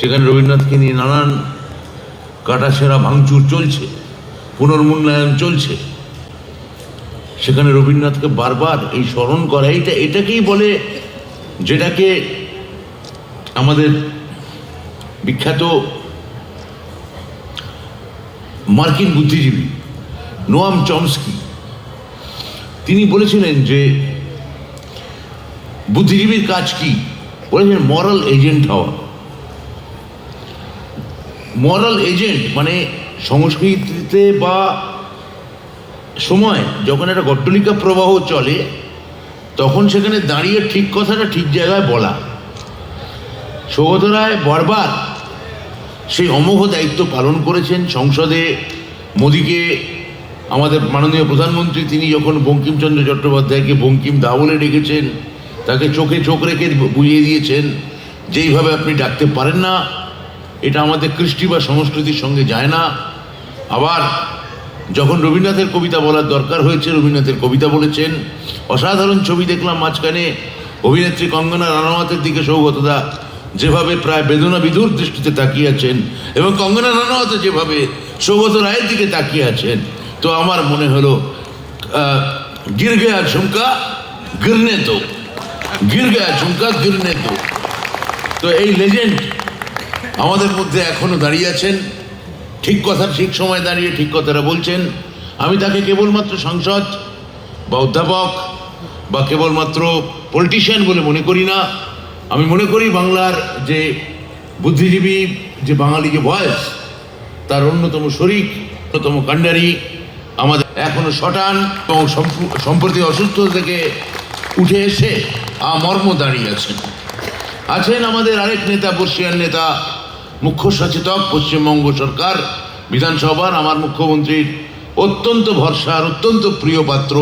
সেখানে রবীন্দ্রনাথকে নিয়ে নানান কাটাছেঁড়া ভাঙচুর চলছে, পুনর্মূল্যায়ন চলছে। সেখানে রবীন্দ্রনাথকে বারবার এই স্মরণ করা, এইটা, এটাকেই বলে যেটাকে আমাদের বিখ্যাত মার্কিন বুদ্ধিজীবী নোয়াম চমস্কি। তিনি বলেছিলেন যে, বুদ্ধিজীবীর কাজ কি? বলেছেন মরাল এজেন্ট হওয়া। মরাল এজেন্ট মানে সংস্কৃতিতে বা সময়, যখন একটা গড্ডলিকা প্রবাহ চলে, তখন সেখানে দাঁড়িয়ে ঠিক কথাটা ঠিক জায়গায় বলা। সৌগত রায় বারবার সেই অমোঘ দায়িত্ব পালন করেছেন। সংসদে মোদিকে, আমাদের মাননীয় প্রধানমন্ত্রী, তিনি যখন বঙ্কিমচন্দ্র চট্টোপাধ্যায়কে বঙ্কিম দা বলে ডেকেছেন, তাকে চোখে চোখ রেখে বুঝিয়ে দিয়েছেন যেইভাবে আপনি ডাকতে পারেন না। এটা আমাদের কৃষ্টি বা সংস্কৃতির সঙ্গে যায় না। আবার যখন রবীন্দ্রনাথের কবিতা বলার দরকার হয়েছে, রবীন্দ্রনাথের কবিতা বলেছেন, অসাধারণ ছবি দেখলাম মাঝখানে, অভিনেত্রী কঙ্গনা রানাওয়াতের দিকে সৌগতদা যেভাবে প্রায় বেদনা বিধুর দৃষ্টিতে তাকিয়ে আছেন এবং কঙ্গনা রানাওয়াতে যেভাবে সৌগত রায়ের দিকে তাকিয়ে আছেন, তো আমার মনে হলো গির গয়া ঝুমকা, গিরনে তো। ঝুমকা, গিরনে তো। তো এই লেজেন্ড আমাদের মধ্যে এখনও দাঁড়িয়ে আছেন। ঠিক কথা, ঠিক সময় দাঁড়িয়ে ঠিক কথাটা বলছেন। আমি তাকে কেবলমাত্র সাংসদ বা অধ্যাপক বা কেবলমাত্র পলিটিশিয়ান বলে মনে করি না। আমি মনে করি বাংলার যে বুদ্ধিজীবী, যে বাঙালি যে বয়স, তার অন্যতম শরিক, অন্যতম কাণ্ডারি, আমাদের এখনও শটান এবং সম্প্রতি অসুস্থ থেকে উঠে এসে আমর্ম দাঁড়িয়ে আছেন। আছেন আমাদের আরেক নেতা, বর্ষিয়ান নেতা মুখ্য সচেতক, পশ্চিমবঙ্গ সরকার, বিধানসভার আমার মুখ্যমন্ত্রীর অত্যন্ত ভরসার অত্যন্ত প্রিয় পাত্র।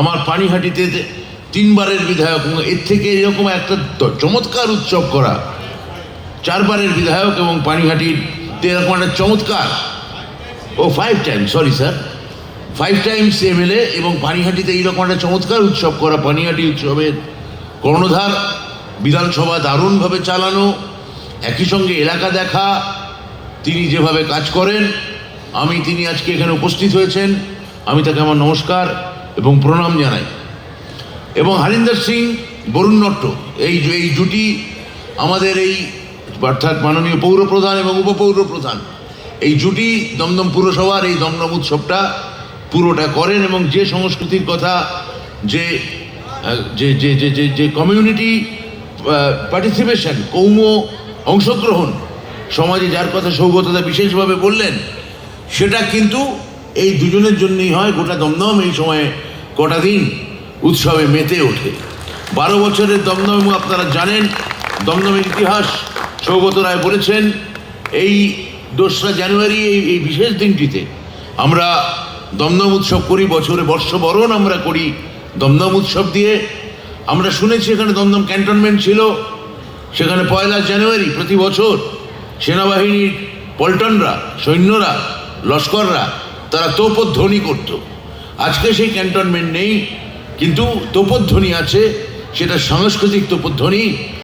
আমার পানিহাটিতে তিনবারের বিধায়ক এর থেকে এরকম একটা চমৎকার উৎসব করা, চারবারের বিধায়ক এবং পানিহাটির এরকম একটা চমৎকার। ও five time sorry sir five times MLA এবং পানিহাটিতে এইরকম একটা চমৎকার উৎসব করা, পানিহাটি উৎসবের কর্ণধার, বিধানসভা দারুণভাবে চালানো একই সঙ্গে এলাকা দেখা, তিনি যেভাবে কাজ করেন, আমি তিনি আজকে এখানে উপস্থিত হয়েছেন, আমি তাকে আমার নমস্কার এবং প্রণাম জানাই। এবং হরিন্দর সিং বরুণ নট্ট, এই এই জুটি আমাদের এই অর্থাৎ মাননীয় পৌরপ্রধান এবং উপপৌরপ্রধান, এই জুটি দমদম পুরসভার এই দমদম উৎসবটা পুরোটা করেন এবং যে সংস্কৃতির কথা, যে যে যে যে যে যে কমিউনিটি পার্টিসিপেশন কৌম অংশগ্রহণ। সমাজে যার কথা সৌগতদা বিশেষভাবে বললেন, সেটা কিন্তু এই দুজনের জন্যই হয়, গোটা দমদম এই সময়ে কটা দিন উৎসবে মেতে ওঠে। বারো বছরের দমদম আপনারা জানেন, দমদমের ইতিহাস সৌগত রায় বলেছেন, এই দোসরা জানুয়ারি, এই এই বিশেষ দিনটিতে আমরা দমদম উৎসব করি, বছরে বর্ষবরণ আমরা করি দমদম উৎসব দিয়ে। আমরা শুনেছি এখানে দমদম ক্যান্টনমেন্ট ছিল সেখানে পয়লা জানুয়ারি প্রতি বছর সেনাবাহিনীর পল্টনরা, সৈন্যরা, লস্কররা, তারা তোপধ্বনি করত। আজকে সেই ক্যান্টনমেন্ট নেই, কিন্তু তোপধ্বনি আছে, সেটা সাংস্কৃতিক তোপধ্বনি।